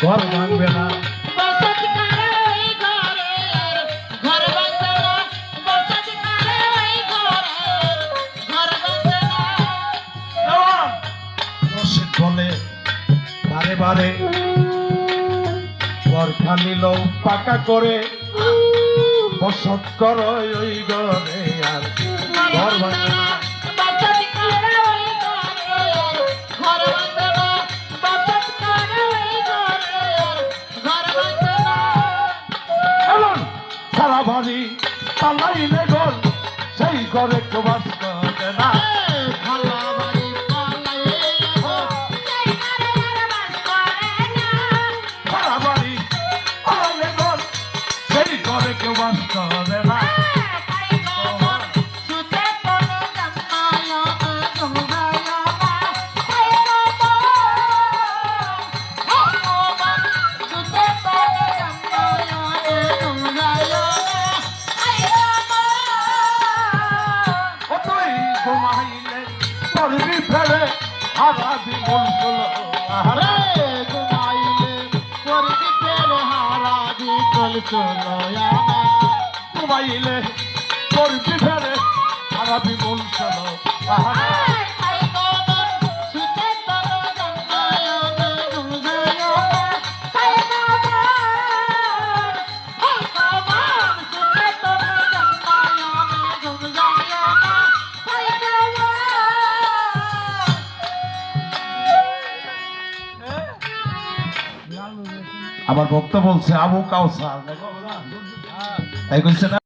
ঘর ভাঙবে না। বলে বারে বারে ঘর খানিল পাকা করে বসত কর ওই ঘরে আর ঘর ভাঙবে সারা বাড়ি পালাইলে ঘর সেই ঘরে কেউ বাস করে ঘুমাইলে পড়বি ফেলে হারাবি মন চলো আহারে ঘুমাইলে পড়বি ফেলে হারাবি মন চলো আহারে। আমার ভক্ত বলছে আবু কাউসার। তাই কইছে